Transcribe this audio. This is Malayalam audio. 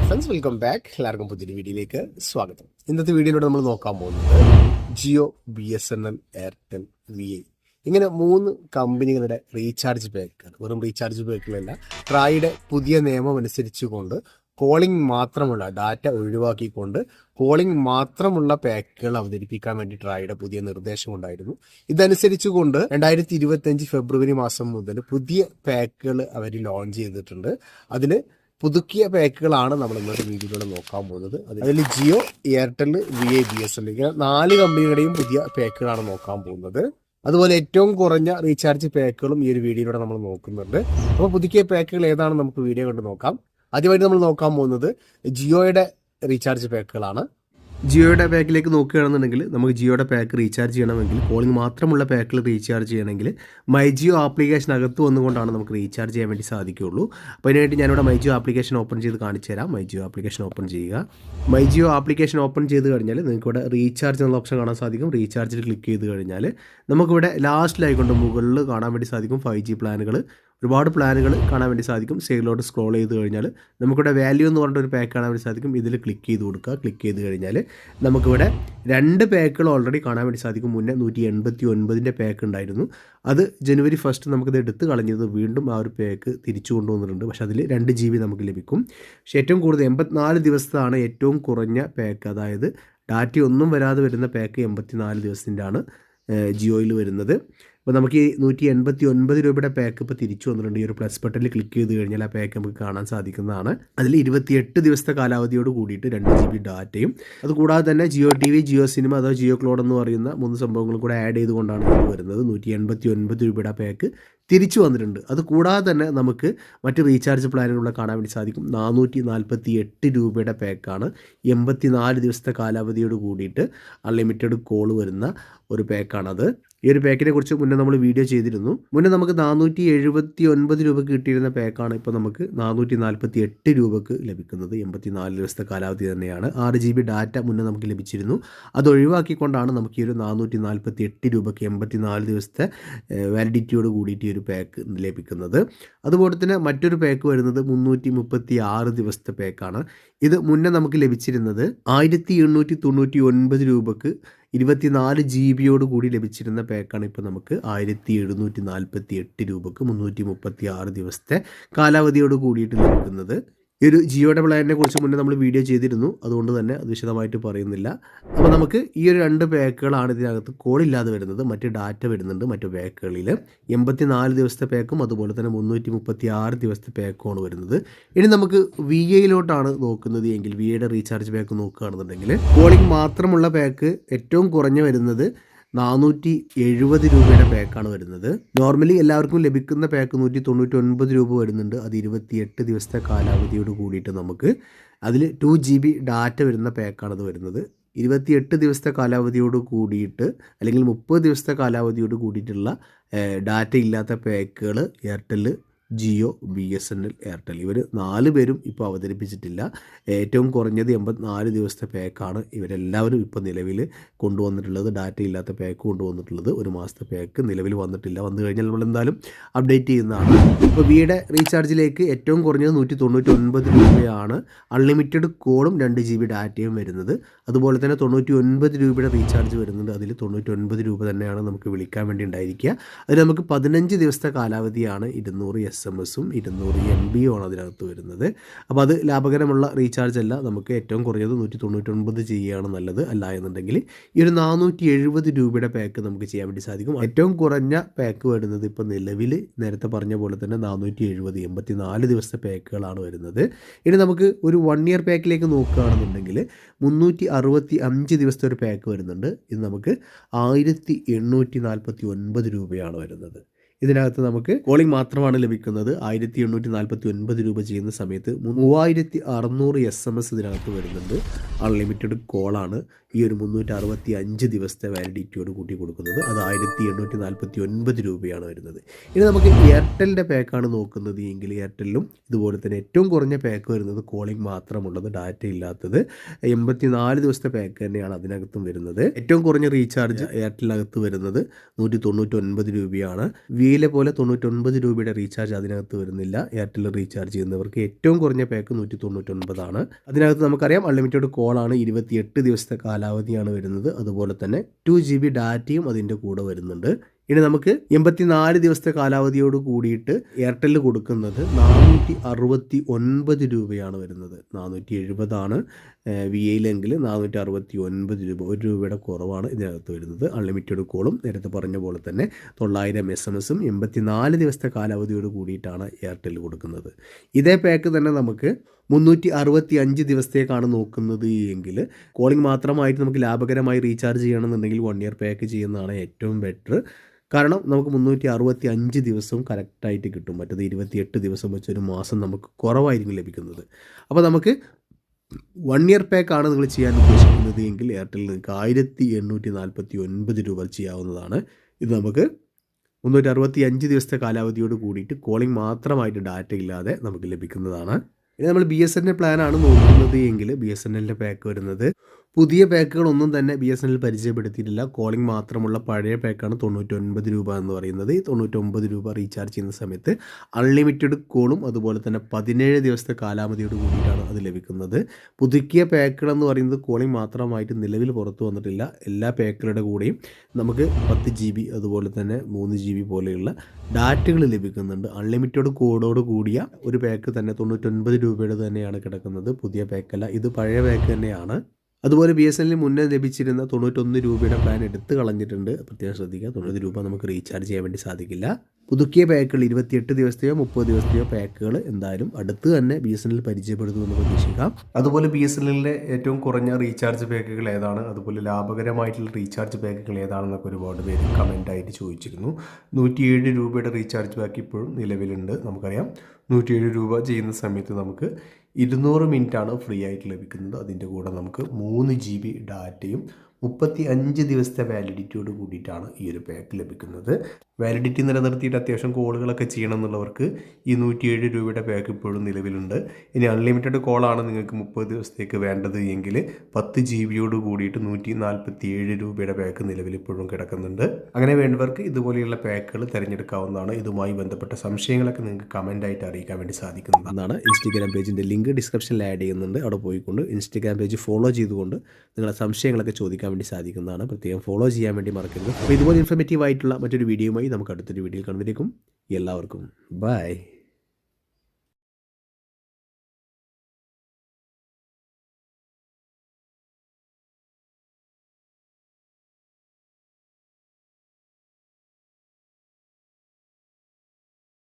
ഫ്രണ്ട്സ് വെൽക്കം ബാക്ക് എല്ലാവർക്കും പുതിയൊരു വീഡിയോയിലേക്ക് സ്വാഗതം. ഇന്നത്തെ വീഡിയോയിലൂടെ നമ്മൾ നോക്കാൻ പോകുന്നത് Jio B S N L Airtel V I ഇങ്ങനെ മൂന്ന് കമ്പനികളുടെ റീചാർജ് പാക്കുകൾ വെറും റീചാർജ് പാക്കുകളല്ല ട്രായുടെ പുതിയ നിയമം അനുസരിച്ചുകൊണ്ട് കോളിംഗ് മാത്രമുള്ള ഡാറ്റ ഒഴിവാക്കിക്കൊണ്ട് കോളിംഗ് മാത്രമുള്ള പാക്കുകൾ അവതരിപ്പിക്കാൻ വേണ്ടി ട്രായുടെ പുതിയ നിർദ്ദേശം ഉണ്ടായിരുന്നു. ഇതനുസരിച്ചുകൊണ്ട് രണ്ടായിരത്തി ഇരുപത്തി അഞ്ച് ഫെബ്രുവരി മാസം മുതൽ പുതിയ പാക്കുകൾ അവർ ലോഞ്ച് ചെയ്തിട്ടുണ്ട്. അതിൽ പുതുക്കിയ പാക്കുകളാണ് നമ്മൾ ഇന്നത്തെ വീഡിയോയിൽ നോക്കാൻ പോകുന്നത്. അതിൽ Jio Airtel V I B S L ഇങ്ങനെ നാല് കമ്പനികളുടെയും പുതിയ പാക്കുകളാണ് നോക്കാൻ പോകുന്നത്. അതുപോലെ ഏറ്റവും കുറഞ്ഞ റീചാർജ് പാക്കുകളും ഈ ഒരു വീഡിയോയിലൂടെ നമ്മൾ നോക്കുന്നുണ്ട്. അപ്പോൾ പുതുക്കിയ പാക്കുകൾ ഏതാണ് നമുക്ക് വീഡിയോ കണ്ട് നോക്കാം. ആദ്യമായിട്ട് നമ്മൾ നോക്കാൻ പോകുന്നത് ജിയോയുടെ റീചാർജ് പാക്കുകളാണ്. ജിയോയുടെ പാക്കിലേക്ക് നോക്കുകയാണെന്നുണ്ടെങ്കിൽ നമുക്ക് ജിയോയുടെ പാക്ക് റീചാർജ് ചെയ്യണമെങ്കിൽ കോളിംഗ് മാത്രമുള്ള പാക്കിൽ റീചാർജ് ചെയ്യണമെങ്കിൽ മൈ ജിയോ ആപ്ലിക്കേഷൻ അകത്ത് വന്നുകൊണ്ടാണ് നമുക്ക് റീചാർജ് ചെയ്യാൻ വേണ്ടി സാധിക്കുകയുള്ളൂ. അപ്പോൾ അതിനായിട്ട് ഞാനിവിടെ മൈ ജിയോ ആപ്ലിക്കേഷൻ ഓപ്പൺ ചെയ്ത് കാണിച്ചു തരാം. മൈ ജിയോ ആപ്ലിക്കേഷൻ ഓപ്പൺ ചെയ്യുക. മൈ ജിയോ ആപ്ലിക്കേഷൻ ഓപ്പൺ ചെയ്ത് കഴിഞ്ഞാൽ നിങ്ങൾക്ക് ഇവിടെ റീചാർജ് എന്നുള്ള ഓപ്ഷൻ കാണാൻ സാധിക്കും. റീചാർജിൽ ക്ലിക്ക് ചെയ്ത് കഴിഞ്ഞാൽ നമുക്കിവിടെ ലാസ്റ്റിലായിക്കൊണ്ട് മുകളിൽ കാണാൻ വേണ്ടി സാധിക്കും ഫൈവ് ജി പ്ലാനുകൾ. ഒരുപാട് പ്ലാനുകൾ കാണാൻ വേണ്ടി സാധിക്കും. സൈഡിലോട്ട് സ്ക്രോൾ ചെയ്ത് കഴിഞ്ഞാൽ നമുക്കിവിടെ വാല്യൂ എന്ന് പറഞ്ഞിട്ട് ഒരു പാക്ക് കാണാൻ വേണ്ടി സാധിക്കും. ഇതിൽ ക്ലിക്ക് ചെയ്ത് കൊടുക്കുക. ക്ലിക്ക് ചെയ്ത് കഴിഞ്ഞാൽ നമുക്കിവിടെ രണ്ട് പാക്കുകൾ ഓൾറെഡി കാണാൻ വേണ്ടി സാധിക്കും. മുന്നേ നൂറ്റി എൺപത്തി ഒൻപതിന്റെ പാക്ക് ഉണ്ടായിരുന്നു. അത് ജനുവരി ഫസ്റ്റ് നമുക്കിത് എടുത്ത് കളഞ്ഞത് വീണ്ടും ആ ഒരു പാക്ക് തിരിച്ചു കൊണ്ടുവന്നിട്ടുണ്ട്. പക്ഷേ അതിൽ രണ്ട് ജി ബി നമുക്ക് ലഭിക്കും. പക്ഷേ ഏറ്റവും കൂടുതൽ എൺപത്തിനാല് ദിവസത്താണ് ഏറ്റവും കുറഞ്ഞ പാക്ക് അതായത് ഡാറ്റയൊന്നും വരാതെ വരുന്ന പാക്ക് എൺപത്തിനാല് ദിവസത്തിന്റെ ആണ് ജിയോയിൽ വരുന്നത്. അപ്പോൾ നമുക്ക് ഈ നൂറ്റി എൺപത്തി ഒൻപത് രൂപയുടെ പാക്ക് ഇപ്പോൾ തിരിച്ചു വന്നിട്ടുണ്ട്. ഈ ഒരു പ്ലസ് ബട്ടണിൽ ക്ലിക്ക് ചെയ്ത് കഴിഞ്ഞാൽ ആ പാക്ക് നമുക്ക് കാണാൻ സാധിക്കുന്നതാണ്. അതിൽ ഇരുപത്തിയെട്ട് ദിവസത്തെ കാലാവധിയോട് കൂടിയിട്ട് രണ്ട് ജി ബി ഡാറ്റയും അതുകൂടാതെ തന്നെ Jio T V Jio cinema അതോ ജിയോ ക്ലോഡ് എന്ന് പറയുന്ന മൂന്ന് സംഭവങ്ങളും കൂടെ ആഡ് ചെയ്തുകൊണ്ടാണ് ഇത് വരുന്നത്. നൂറ്റി എൺപത്തി ഒൻപത് രൂപയുടെ പാക്ക് തിരിച്ചു വന്നിട്ടുണ്ട്. അത് കൂടാതെ തന്നെ നമുക്ക് മറ്റ് റീചാർജ് പ്ലാനുകളിലൂടെ കാണാൻ വേണ്ടി സാധിക്കും. നാനൂറ്റി നാൽപ്പത്തി എട്ട് രൂപയുടെ പാക്കാണ് എൺപത്തി നാല് ദിവസത്തെ കാലാവധിയോട് കൂടിയിട്ട് അൺലിമിറ്റഡ് കോൾ വരുന്ന ഒരു പാക്കാണത് ഈ ഒരു പാക്കിനെ കുറിച്ച് മുന്നേ നമ്മൾ വീഡിയോ ചെയ്തിരുന്നു. മുന്നേ നമുക്ക് നാനൂറ്റി എഴുപത്തി ഒൻപത് രൂപക്ക് കിട്ടിയിരുന്ന പാക്കാണ് ഇപ്പോൾ നമുക്ക് നാനൂറ്റി നാൽപ്പത്തി എട്ട് രൂപക്ക് ലഭിക്കുന്നത്. എൺപത്തി നാല് ദിവസത്തെ കാലാവധി തന്നെയാണ്. ആറ് ജി ബി ഡാറ്റ മുന്നേ നമുക്ക് ലഭിച്ചിരുന്നു. അത് ഒഴിവാക്കിക്കൊണ്ടാണ് നമുക്ക് ഈ ഒരു നാനൂറ്റി നാൽപ്പത്തി എട്ട് രൂപയ്ക്ക് എൺപത്തി നാല് ദിവസത്തെ വാലിഡിറ്റിയോട് കൂടിയിട്ട് ഈ ഒരു പാക്ക് ലഭിക്കുന്നത്. അതുപോലെ തന്നെ മറ്റൊരു പാക്ക് വരുന്നത് മുന്നൂറ്റി മുപ്പത്തി ആറ് ദിവസത്തെ പാക്കാണ് ഇത് മുന്നേ നമുക്ക് ലഭിച്ചിരുന്നത് ആയിരത്തി എണ്ണൂറ്റി തൊണ്ണൂറ്റി ഒൻപത് രൂപക്ക് ഇരുപത്തിനാല് ജി ബിയോട് കൂടി ലഭിച്ചിരുന്ന പാക്കാണ് ഇപ്പോൾ നമുക്ക് ആയിരത്തി എഴുന്നൂറ്റി നാൽപ്പത്തി എട്ട് രൂപക്ക് മുന്നൂറ്റി മുപ്പത്തി ആറ് ദിവസത്തെ കാലാവധിയോട് കൂടിയിട്ട് ലഭിക്കുന്നത് ഈ ഒരു ജിയോയുടെ പ്ലാനിനെ കുറിച്ച് മുന്നേ നമ്മൾ വീഡിയോ ചെയ്തിരുന്നു. അതുകൊണ്ട് തന്നെ അത് വിശദമായിട്ട് പറയുന്നില്ല. അപ്പോൾ നമുക്ക് ഈ ഒരു രണ്ട് പാക്കുകളാണ് ഇതിനകത്ത് കോൾ ഇല്ലാതെ വരുന്നത്. മറ്റ് ഡാറ്റ വരുന്നുണ്ട് മറ്റ് പാക്കുകളിൽ എൺപത്തി നാല് ദിവസത്തെ പാക്കും അതുപോലെ തന്നെ മുന്നൂറ്റി മുപ്പത്തി ആറ് ദിവസത്തെ പാക്കുമാണ് വരുന്നത്. ഇനി നമുക്ക് വി എയിലോട്ടാണ് നോക്കുന്നത് എങ്കിൽ വി എയുടെ റീചാർജ് പാക്ക് നോക്കുകയാണെന്നുണ്ടെങ്കിൽ കോളിംഗ് മാത്രമുള്ള പാക്ക് ഏറ്റവും കുറഞ്ഞ് വരുന്നത് നാനൂറ്റി എഴുപത് രൂപയുടെ പാക്കാണ് വരുന്നത്. നോർമലി എല്ലാവർക്കും ലഭിക്കുന്ന പാക്ക് നൂറ്റി തൊണ്ണൂറ്റി ഒൻപത് രൂപ വരുന്നുണ്ട്. അത് ഇരുപത്തിയെട്ട് ദിവസത്തെ കാലാവധിയോട് കൂടിയിട്ട് നമുക്ക് അതിൽ ടു ജി ബി ഡാറ്റ വരുന്ന പാക്കാണത് വരുന്നത്. ഇരുപത്തിയെട്ട് ദിവസത്തെ കാലാവധിയോട് കൂടിയിട്ട് അല്ലെങ്കിൽ മുപ്പത് ദിവസത്തെ കാലാവധിയോട് കൂടിയിട്ടുള്ള ഡാറ്റ ഇല്ലാത്ത പാക്കുകൾ Airtel Jio B S N L Airtel. ഇവർ നാല് പേരും ഇപ്പോൾ അവതരിപ്പിച്ചിട്ടില്ല. ഏറ്റവും കുറഞ്ഞത് എൺപത്തിനാല് ദിവസത്തെ പാക്കാണ് ഇവരെല്ലാവരും ഇപ്പോൾ നിലവിൽ കൊണ്ടുവന്നിട്ടുള്ളത്. ഡാറ്റ ഇല്ലാത്ത പാക്ക് കൊണ്ടുവന്നിട്ടുള്ളത്. ഒരു മാസത്തെ പാക്ക് നിലവിൽ വന്നിട്ടില്ല. വന്നു കഴിഞ്ഞാൽ നമ്മൾ എന്തായാലും അപ്ഡേറ്റ് ചെയ്യുന്നതാണ്. ഇപ്പോൾ വിയുടെ റീചാർജിലേക്ക് ഏറ്റവും കുറഞ്ഞത് നൂറ്റി തൊണ്ണൂറ്റി ഒൻപത് രൂപയാണ്. അൺലിമിറ്റഡ് കോളും രണ്ട് ജി ബി ഡാറ്റയും വരുന്നത്. അതുപോലെ തന്നെ തൊണ്ണൂറ്റി ഒൻപത് രൂപയുടെ റീചാർജ് വരുന്നുണ്ട്. അതിൽ തൊണ്ണൂറ്റി ഒൻപത് രൂപ തന്നെയാണ് നമുക്ക് വിളിക്കാൻ വേണ്ടി ഉണ്ടായിരിക്കുക. അതിൽ നമുക്ക് പതിനഞ്ച് ദിവസത്തെ കാലാവധിയാണ് ഇരുന്നൂറ് എസ് എം എസും ഇരുന്നൂറ് എം ബി ആണ് അതിനകത്ത് വരുന്നത്. അപ്പോൾ അത് ലാഭകരമുള്ള റീചാർജ് അല്ല നമുക്ക് ഏറ്റവും കുറഞ്ഞത് നൂറ്റി തൊണ്ണൂറ്റൊൻപത് ചെയ്യുകയാണ് നല്ലത് അല്ല എന്നുണ്ടെങ്കിൽ ഈ ഒരു നാനൂറ്റി എഴുപത് രൂപയുടെ പാക്ക് നമുക്ക് ചെയ്യാൻ വേണ്ടി സാധിക്കും. ഏറ്റവും കുറഞ്ഞ പാക്ക് വരുന്നത് ഇപ്പോൾ നിലവിൽ നേരത്തെ പറഞ്ഞ പോലെ തന്നെ നാനൂറ്റി എഴുപത് എൺപത്തി നാല് ദിവസത്തെ പാക്കുകളാണ് വരുന്നത്. ഇനി നമുക്ക് ഒരു വൺ ഇയർ പാക്കിലേക്ക് നോക്കുകയാണെന്നുണ്ടെങ്കിൽ മുന്നൂറ്റി അറുപത്തി അഞ്ച് ദിവസത്തെ ഒരു പാക്ക് വരുന്നുണ്ട്. ഇത് നമുക്ക് ആയിരത്തി എണ്ണൂറ്റി നാൽപ്പത്തി ഒൻപത് രൂപയാണ് വരുന്നത്. ഇതിനകത്ത് നമുക്ക് കോളിംഗ് മാത്രമാണ് ലഭിക്കുന്നത്. ആയിരത്തി എണ്ണൂറ്റി നാൽപ്പത്തി ഒൻപത് രൂപ ചെയ്യുന്ന സമയത്ത് മൂവായിരത്തി അറുന്നൂറ് എസ് എം എസ് ഇതിനകത്ത് വരുന്നുണ്ട്. അൺലിമിറ്റഡ് കോളാണ് ഈ ഒരു മുന്നൂറ്റി അറുപത്തി അഞ്ച് ദിവസത്തെ വാലിഡിറ്റിയോട് കൂട്ടി കൊടുക്കുന്നത്. അത് ആയിരത്തി എണ്ണൂറ്റി നാൽപ്പത്തി ഒൻപത് രൂപയാണ് വരുന്നത്. ഇനി നമുക്ക് എയർടെലിന്റെ പാക്കാണ് നോക്കുന്നത് എങ്കിൽ എയർടെല്ലും ഇതുപോലെ തന്നെ ഏറ്റവും കുറഞ്ഞ പാക്ക് വരുന്നത് കോളിംഗ് മാത്രമുള്ളത് ഡാറ്റ ഇല്ലാത്തത് എൺപത്തി നാല് ദിവസത്തെ പാക്ക് തന്നെയാണ് അതിനകത്തും വരുന്നത്. ഏറ്റവും കുറഞ്ഞ റീചാർജ് എയർടെലിനകത്ത് വരുന്നത് നൂറ്റി തൊണ്ണൂറ്റി ഒൻപത് രൂപയാണ്. വി ഐയിലെ പോലെ തൊണ്ണൂറ്റൊൻപത് രൂപയുടെ റീചാർജ് അതിനകത്ത് വരുന്നില്ല. എയർടെൽ റീചാർജ് ചെയ്യുന്നവർക്ക് ഏറ്റവും കുറഞ്ഞ പാക്ക് നൂറ്റി തൊണ്ണൂറ്റൊൻപതാണ് അതിനകത്ത് നമുക്കറിയാം അൺലിമിറ്റഡ് കോളാണ് ഇരുപത്തിയെട്ട് ദിവസത്തെ കാലാവധിയാണ് വരുന്നത്. അതുപോലെ തന്നെ ടു ജി ബി ഡാറ്റയും അതിന്റെ കൂടെ വരുന്നുണ്ട്. ഇനി നമുക്ക് എൺപത്തിനാല് ദിവസത്തെ കാലാവധിയോട് കൂടിയിട്ട് എയർടെൽ കൊടുക്കുന്നത് നാനൂറ്റി അറുപത്തി ഒൻപത് രൂപയാണ് വരുന്നത്. നാനൂറ്റി എഴുപതാണ്. വി എയിലെങ്കിൽ നാനൂറ്റി അറുപത്തി ഒൻപത് രൂപ ഒരു രൂപയുടെ കുറവാണ് ഇതിനകത്ത് വരുന്നത്. അൺലിമിറ്റഡ് കോളും നേരത്തെ പറഞ്ഞ പോലെ തന്നെ തൊള്ളായിരം എസ് എം എസും എൺപത്തിനാല് ദിവസത്തെ കാലാവധിയോട് കൂടിയിട്ടാണ് എയർടെൽ കൊടുക്കുന്നത്. ഇതേ പാക്ക് തന്നെ നമുക്ക് മുന്നൂറ്റി അറുപത്തി അഞ്ച് ദിവസത്തേക്കാണ് നോക്കുന്നത് എങ്കിൽ കോളിംഗ് മാത്രമായിട്ട് നമുക്ക് ലാഭകരമായി റീചാർജ് ചെയ്യണമെന്നുണ്ടെങ്കിൽ വൺ ഇയർ പാക്ക് ചെയ്യുന്നതാണ് ഏറ്റവും ബെറ്റർ കാരണം നമുക്ക് മുന്നൂറ്റി അറുപത്തി അഞ്ച് ദിവസവും കറക്റ്റായിട്ട് കിട്ടും. മറ്റത് ഇരുപത്തിയെട്ട് ദിവസം വെച്ച് ഒരു മാസം നമുക്ക് കുറവായിരിക്കും ലഭിക്കുന്നത്. അപ്പോൾ നമുക്ക് വൺ ഇയർ പാക്കാണ് നിങ്ങൾ ചെയ്യാൻ ഉദ്ദേശിക്കുന്നത് എങ്കിൽ എയർടെൽ നിങ്ങൾക്ക് ആയിരത്തി എണ്ണൂറ്റി നാൽപ്പത്തി ഒൻപത് രൂപ ചെയ്യാവുന്നതാണ്. ഇത് നമുക്ക് മുന്നൂറ്റി അറുപത്തി അഞ്ച് ദിവസത്തെ കാലാവധിയോട് കൂടിയിട്ട് കോളിംഗ് മാത്രമായിട്ട് ഡാറ്റ ഇല്ലാതെ നമുക്ക് ലഭിക്കുന്നതാണ്. ഇനി നമ്മൾ ബി എസ് എൻ എൽ പ്ലാനാണ് നോക്കുന്നത് എങ്കിൽ ബി എസ് എൻ എല്ലിന്റെ പാക്ക് വരുന്നത് പുതിയ പാക്കുകളൊന്നും തന്നെ ബി എസ് എൻ എൽ പരിചയപ്പെടുത്തിയിട്ടില്ല. കോളിംഗ് മാത്രമുള്ള പഴയ പാക്കാണ് തൊണ്ണൂറ്റൊൻപത് രൂപ എന്ന് പറയുന്നത്. ഈ തൊണ്ണൂറ്റൊമ്പത് രൂപ റീചാർജ് ചെയ്യുന്ന സമയത്ത് അൺലിമിറ്റഡ് കോളും അതുപോലെ തന്നെ പതിനേഴ് ദിവസത്തെ കാലാവധിയോട് കൂടിയിട്ടാണ് അത് ലഭിക്കുന്നത്. പുതുക്കിയ പാക്കുകൾ എന്ന് പറയുന്നത് കോളിംഗ് മാത്രമായിട്ട് നിലവിൽ പുറത്തു വന്നിട്ടില്ല. എല്ലാ പാക്കുകളുടെ കൂടെയും നമുക്ക് പത്ത് ജി ബി അതുപോലെ തന്നെ മൂന്ന് ജി ബി പോലെയുള്ള ഡാറ്റകൾ ലഭിക്കുന്നുണ്ട്. അൺലിമിറ്റഡ് കോഡോട് കൂടിയ ഒരു പാക്ക് തന്നെ തൊണ്ണൂറ്റൊൻപത് രൂപയുടെ തന്നെയാണ് കിടക്കുന്നത്. പുതിയ പാക്കല്ല. ഇത് പഴയ പാക്ക് തന്നെയാണ്. അതുപോലെ ബി എസ് എല്ലിന് മുന്നേ ലഭിച്ചിരുന്ന തൊണ്ണൂറ്റൊന്ന് രൂപയുടെ പ്ലാൻ എടുത്ത് കളഞ്ഞിട്ടുണ്ട്. പ്രത്യേകം ശ്രദ്ധിക്കുക. തൊണ്ണൂറ് രൂപ നമുക്ക് റീചാർജ് ചെയ്യാൻ വേണ്ടി സാധിക്കില്ല. പുതുക്കിയ പാക്കുകൾ ഇരുപത്തിയെട്ട് ദിവസത്തെയോ മുപ്പത് ദിവസത്തെയോ പാക്കുകൾ എന്തായാലും അടുത്ത് തന്നെ ബി എസ് എൻ എൽ പരിചയപ്പെടുത്തുമെന്ന് പ്രതീക്ഷിക്കാം. അതുപോലെ ബി എസ് എൻ എല്ലിന്റെ ഏറ്റവും കുറഞ്ഞ റീചാർജ് പാക്കുകൾ ഏതാണ്? അതുപോലെ ലാഭകരമായിട്ടുള്ള റീചാർജ് പാക്കുകൾ ഏതാണെന്നൊക്കെ ഒരുപാട് പേര് കമന്റായിട്ട് ചോദിച്ചിരുന്നു. നൂറ്റിയേഴ് രൂപയുടെ റീചാർജ് പാക്ക് ഇപ്പോഴും നിലവിലുണ്ട്. നമുക്കറിയാം. നൂറ്റിയേഴ് രൂപ ചെയ്യുന്ന സമയത്ത് നമുക്ക് ഇരുന്നൂറ് മിനിറ്റാണ് ഫ്രീ ആയിട്ട് ലഭിക്കുന്നത്. അതിന്റെ കൂടെ നമുക്ക് മൂന്ന് ജി ബി ഡാറ്റയും മുപ്പത്തി അഞ്ച് ദിവസത്തെ വാലിഡിറ്റിയോട് കൂടിയിട്ടാണ് ഈ ഒരു പാക്ക് ലഭിക്കുന്നത്. വാലിഡിറ്റി നിലനിർത്തിയിട്ട് അത്യാവശ്യം കോളുകളൊക്കെ ചെയ്യണം എന്നുള്ളവർക്ക് ഈ നൂറ്റിയേഴ് രൂപയുടെ പാക്ക് ഇപ്പോഴും നിലവിലുണ്ട്. ഇനി അൺലിമിറ്റഡ് കോളാണ് നിങ്ങൾക്ക് മുപ്പത് ദിവസത്തേക്ക് വേണ്ടത് എങ്കിൽ പത്ത് ജി ബിയോട് കൂടിയിട്ട് നൂറ്റി നാൽപ്പത്തി ഏഴ് രൂപയുടെ പാക്ക് നിലവിൽ ഇപ്പോഴും കിടക്കുന്നുണ്ട്. അങ്ങനെ വേണ്ടവർക്ക് ഇതുപോലെയുള്ള പാക്കുകൾ തിരഞ്ഞെടുക്കാവുന്നതാണ്. ഇതുമായി ബന്ധപ്പെട്ട സംശയങ്ങളൊക്കെ നിങ്ങൾക്ക് കമന്റായിട്ട് അറിയിക്കാൻ വേണ്ടി സാധിക്കുന്നതാണ്. ഇൻസ്റ്റഗ്രാം പേജിന്റെ ലിങ്ക് ഡിസ്ക്രിപ്ഷനിൽ ആഡ് ചെയ്യുന്നുണ്ട്. അവിടെ പോയിക്കൊണ്ട് ഇൻസ്റ്റഗ്രാം പേജ് ഫോളോ ചെയ്തുകൊണ്ട് നിങ്ങളുടെ സംശയങ്ങളൊക്കെ ചോദിക്കാൻ വേണ്ടി സാധിക്കുന്നതാണ്. പ്രത്യേകം ഫോളോ ചെയ്യാൻ വേണ്ടി മറക്കരുത്. അപ്പോൾ ഇതുപോലെ ഇൻഫർമേറ്റീവ് ആയിട്ടുള്ള മറ്റൊരു വീഡിയോയുമായി നമുക്ക് അടുത്തൊരു വീഡിയോയിൽ കാണുമ്പോഴേക്കും എല്ലാവർക്കും ബൈ